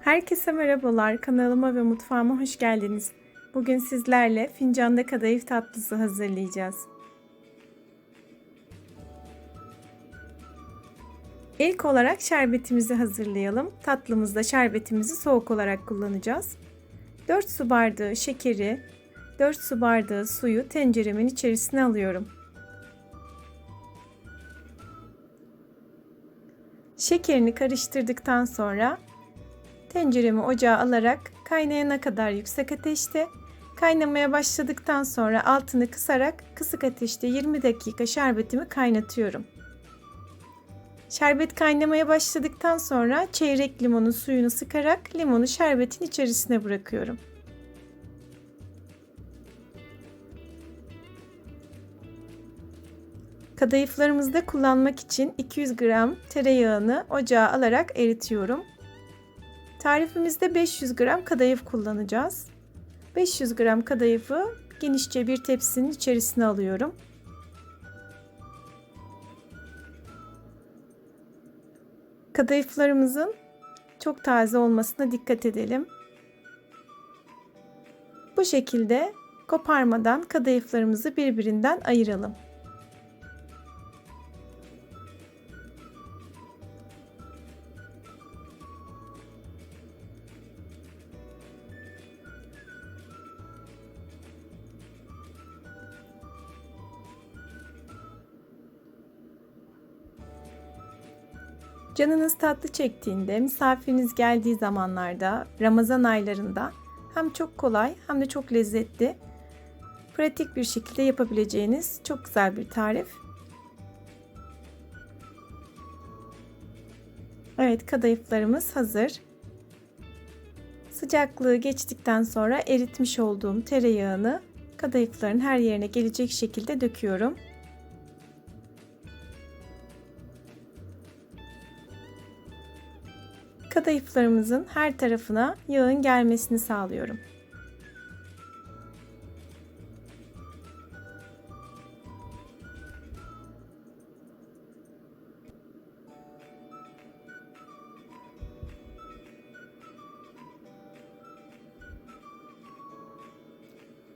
Herkese merhabalar. Kanalıma ve mutfağıma hoş geldiniz. Bugün sizlerle fincanda kadayıf tatlısı hazırlayacağız. İlk olarak şerbetimizi hazırlayalım. Tatlımızda şerbetimizi soğuk olarak kullanacağız. 4 su bardağı şekeri, 4 su bardağı suyu tenceremin içerisine alıyorum. Şekerini karıştırdıktan sonra tenceremi ocağa alarak kaynayana kadar yüksek ateşte kaynamaya başladıktan sonra altını kısarak kısık ateşte 20 dakika şerbetimi kaynatıyorum. Şerbet kaynamaya başladıktan sonra çeyrek limonun suyunu sıkarak limonu şerbetin içerisine bırakıyorum. Kadayıflarımızda kullanmak için 200 gram tereyağını ocağa alarak eritiyorum. Tarifimizde 500 gram kadayıf kullanacağız. 500 gram kadayıfı genişçe bir tepsinin içerisine alıyorum. Kadayıflarımızın çok taze olmasına dikkat edelim. Bu şekilde koparmadan kadayıflarımızı birbirinden ayıralım. Canınız tatlı çektiğinde, misafiriniz geldiği zamanlarda, Ramazan aylarında hem çok kolay hem de çok lezzetli, pratik bir şekilde yapabileceğiniz çok güzel bir tarif. Evet, kadayıflarımız hazır. Sıcaklığı geçtikten sonra eritmiş olduğum tereyağını kadayıfların her yerine gelecek şekilde döküyorum. Kadayıflarımızın her tarafına yağın gelmesini sağlıyorum.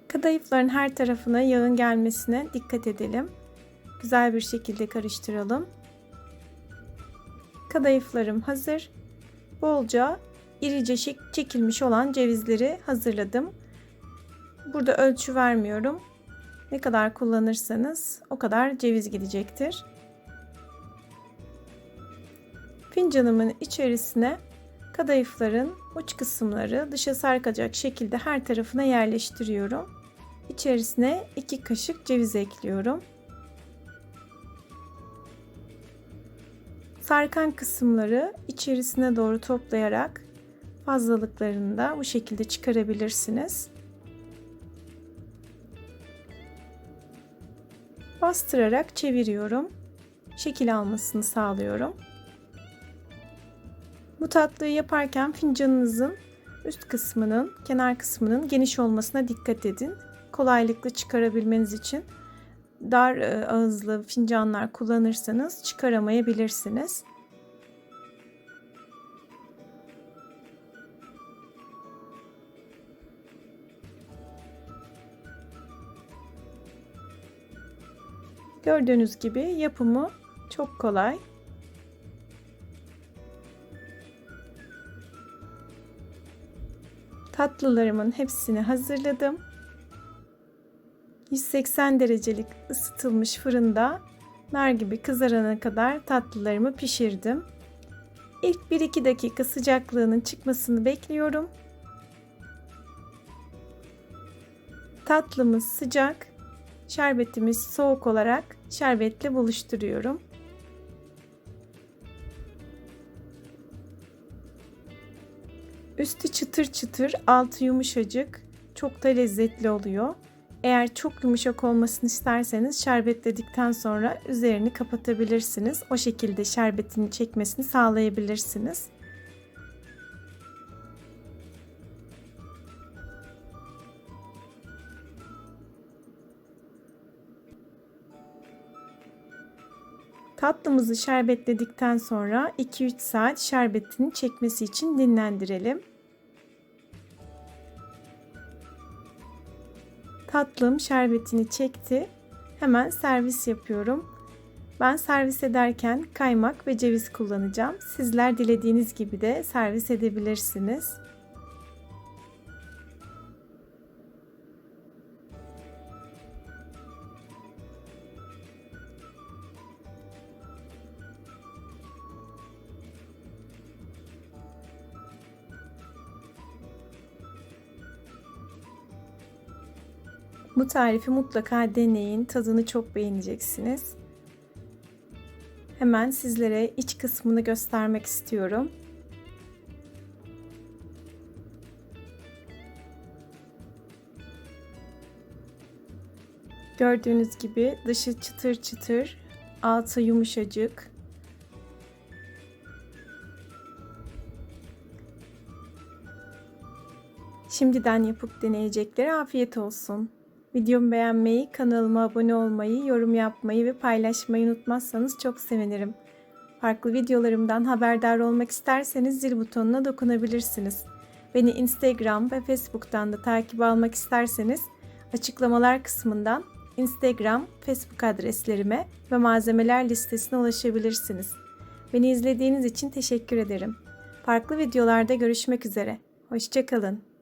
Kadayıfların her tarafına yağın gelmesine dikkat edelim. Güzel bir şekilde karıştıralım. Kadayıflarım hazır bolca irice çekilmiş olan cevizleri hazırladım. Burada ölçü vermiyorum. Ne kadar kullanırsanız o kadar ceviz gidecektir. Fincanımın içerisine kadayıfların uç kısımları dışa sarkacak şekilde her tarafına yerleştiriyorum. İçerisine 2 kaşık ceviz ekliyorum. Sarkan kısımları içerisine doğru toplayarak fazlalıklarını da bu şekilde çıkarabilirsiniz. Bastırarak çeviriyorum. Şekil almasını sağlıyorum. Bu tatlıyı yaparken fincanınızın üst kısmının, kenar kısmının geniş olmasına dikkat edin. Kolaylıkla çıkarabilmeniz için dar e, ağızlı fincanlar kullanırsanız çıkaramayabilirsiniz. Gördüğünüz gibi yapımı çok kolay. Tatlılarımın hepsini hazırladım. 180 derecelik ısıtılmış fırında nar gibi kızarana kadar tatlılarımı pişirdim. İlk 1-2 dakika sıcaklığının çıkmasını bekliyorum. Tatlımız sıcak, şerbetimiz soğuk olarak şerbetle buluşturuyorum. Üstü çıtır çıtır, altı yumuşacık, çok da lezzetli oluyor. Eğer çok yumuşak olmasını isterseniz şerbetledikten sonra üzerini kapatabilirsiniz. O şekilde şerbetini çekmesini sağlayabilirsiniz. Tatlımızı şerbetledikten sonra 2-3 saat şerbetini çekmesi için dinlendirelim. Tatlım şerbetini çekti. Hemen servis yapıyorum. Ben servis ederken kaymak ve ceviz kullanacağım. Sizler dilediğiniz gibi de servis edebilirsiniz. Bu tarifi mutlaka deneyin. Tadını çok beğeneceksiniz. Hemen sizlere iç kısmını göstermek istiyorum. Gördüğünüz gibi dışı çıtır çıtır, altı yumuşacık. Şimdiden yapıp deneyeceklere afiyet olsun. Videomu beğenmeyi, kanalıma abone olmayı, yorum yapmayı ve paylaşmayı unutmazsanız çok sevinirim. Farklı videolarımdan haberdar olmak isterseniz zil butonuna dokunabilirsiniz. Beni Instagram ve Facebook'tan da takip almak isterseniz açıklamalar kısmından Instagram, Facebook adreslerime ve malzemeler listesine ulaşabilirsiniz. Beni izlediğiniz için teşekkür ederim. Farklı videolarda görüşmek üzere. Hoşçakalın.